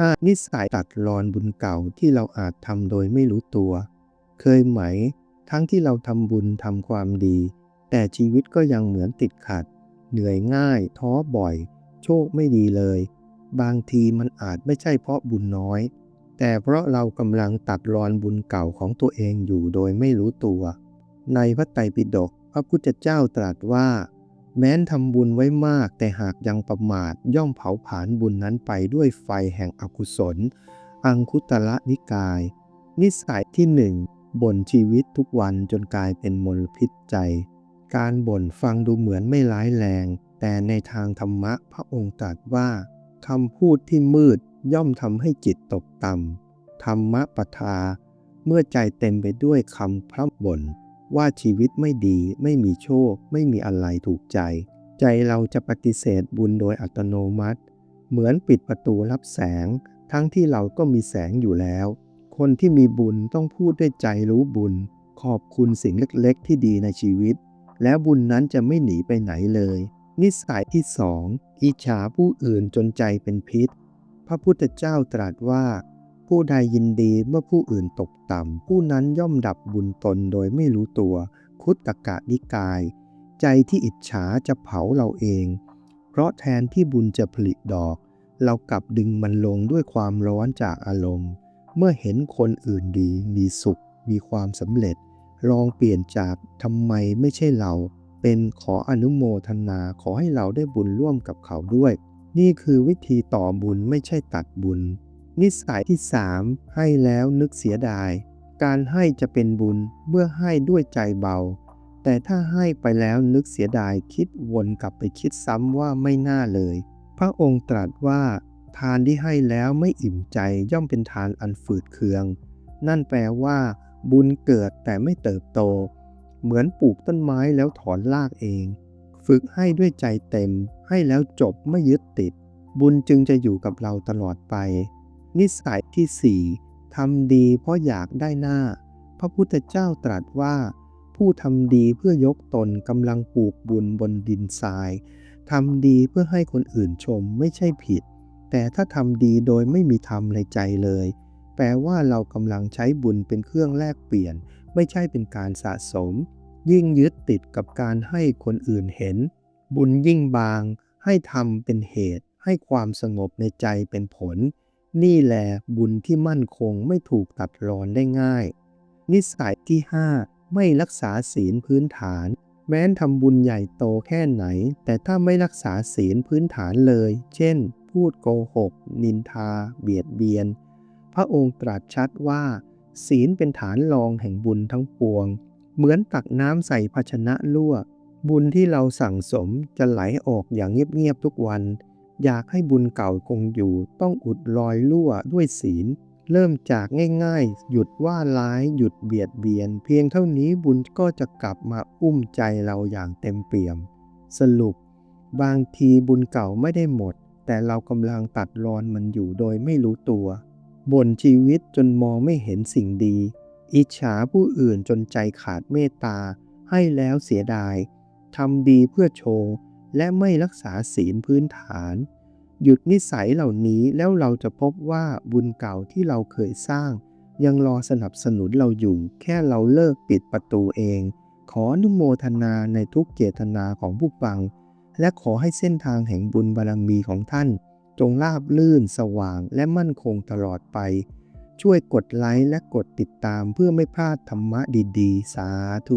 5. นิสัยตัดรอนบุญเก่าที่เราอาจทำโดยไม่รู้ตัว เคยไหม ทั้งที่เราทำบุญทำความดี แต่ชีวิตก็ยังเหมือนติดขัด เหนื่อยง่าย ท้อบ่อย โชคไม่ดีเลย บางทีมันอาจไม่ใช่เพราะบุญน้อย แต่เพราะเรากำลังตัดรอนบุญเก่าของตัวเองอยู่โดยไม่รู้ตัว ในพระไตรปิฎกพระพุทธเจ้าตรัสว่า แม้นทำบุญไว้มากแต่หากยังประมาทย่อมเผาผลาญบุญนั้นไปด้วยไฟแห่งอกุศล อังคุตระนิกาย นิสัยที่หนึ่งบ่นชีวิตทุกวันจนกลายเป็นมลพิษใจ การบ่นฟังดูเหมือนไม่ร้ายแรง แต่ในทางธรรมะพระองค์ตรัสว่าคำพูดที่มืดย่อมทำให้จิตตกต่ำธรรมะปทา เมื่อใจเต็มไปด้วยคำพร่ำบ่น ว่าชีวิตไม่ดีไม่มีโชค ไม่มีอะไรถูกใจ ใจเราจะปฏิเสธบุญโดยอัตโนมัติ เหมือนปิดประตูรับแสง ทั้งที่เราก็มีแสงอยู่แล้ว คนที่มีบุญต้องพูดด้วยใจรู้บุญ ขอบคุณสิ่งเล็กๆ ที่ดีในชีวิต แล้วบุญนั้นจะไม่หนีไปไหนเลย นิสัยที่สองอิจฉาผู้อื่นจนใจเป็นพิษ พระพุทธเจ้าตรัสว่า ผู้ใดยินดีเมื่อผู้อื่นตกต่ำ ผู้นั้นย่อมดับบุญตนโดยไม่รู้ตัว คุตตกะนิกาย ใจที่อิจฉาจะเผาเราเอง เพราะแทนที่บุญจะผลิดอก เรากลับดึงมันลงด้วยความร้อนจากอารมณ์ เมื่อเห็นคนอื่นดีมีสุข มีความสำเร็จ ลองเปลี่ยนจากทำไมไม่ใช่เรา เป็นขออนุโมทนาขอให้เราได้บุญร่วมกับเขาด้วย นี่คือวิธีต่อบุญไม่ใช่ตัดบุญ นิสัยที่ 3 ให้แล้วนึกเสียดาย การให้จะเป็นบุญเมื่อให้ด้วยใจเบา แต่ถ้าให้ไปแล้วนึกเสียดายคิดวนกลับไปคิดซ้ำว่าไม่น่าเลย พระองค์ตรัสว่า ทานที่ให้แล้วไม่อิ่มใจย่อมเป็นทานอันฝืดเคือง นั่นแปลว่า บุญเกิดแต่ไม่เติบโต เหมือนปลูกต้นไม้แล้วถอนรากเอง ฝึกให้ด้วยใจเต็ม ให้แล้วจบไม่ยึดติด บุญจึงจะอยู่กับเราตลอดไป นิสัยที่สี่ทำดีเพราะอยากได้หน้า พระพุทธเจ้าตรัสว่า ผู้ทำดีเพื่อยกตนกำลังปลูกบุญบนดินทรายทำดีเพื่อให้คนอื่นชมไม่ใช่ผิด แต่ถ้าทำดีโดยไม่มีธรรมในใจเลย แปลว่าเรากำลังใช้บุญเป็นเครื่องแลกเปลี่ยน ไม่ใช่เป็นการสะสม ยิ่งยึดติดกับการให้คนอื่นเห็น บุญยิ่งบาง ให้ทำเป็นเหตุ ให้ความสงบในใจเป็นผล นี่แหละบุญที่มั่นคงไม่ถูกตัดรอนได้ง่าย นิสัยที่ 5 ไม่รักษาศีลพื้นฐาน แม้นทำบุญใหญ่โตแค่ไหน แต่ถ้าไม่รักษาศีลพื้นฐานเลย เช่น พูดโกหก นินทา เบียดเบียน พระองค์ตรัสชัดว่า ศีลเป็นฐานรองแห่งบุญทั้งปวง เหมือนตักน้ำใส่ภาชนะรั่วบุญที่เราสั่งสมจะไหลออกอย่างเงียบๆทุกวัน อยากให้บุญเก่าคงอยู่ ต้องอุดรอยรั่วด้วยศีล เริ่มจากง่ายๆ หยุดว่าร้ายหยุดเบียดเบียน เพียงเท่านี้บุญก็จะกลับมาอุ้มใจเราอย่างเต็มเปี่ยม สรุป บางทีบุญเก่าไม่ได้หมด แต่เรากำลังตัดรอนมันอยู่โดยไม่รู้ตัวบ่นชีวิตจนมองไม่เห็นสิ่งดี อิจฉาผู้อื่นจนใจขาดเมตตา ให้แล้วเสียดายทำดีเพื่อโชว์ และไม่รักษาศีลพื้นฐาน หยุดนิสัยเหล่านี้แล้วเราจะพบว่าบุญเก่าที่เราเคยสร้าง ยังรอสนับสนุนเราอยู่ แค่เราเลิกปิดประตูเอง ขออนุโมทนาในทุกเจตนาของผู้ฟัง และขอให้เส้นทางแห่งบุญบารมีของท่าน จงราบลื่นสว่างและมั่นคงตลอดไป ช่วยกดไลค์และกดติดตามเพื่อไม่พลาดธรรมะดีๆ สาธุ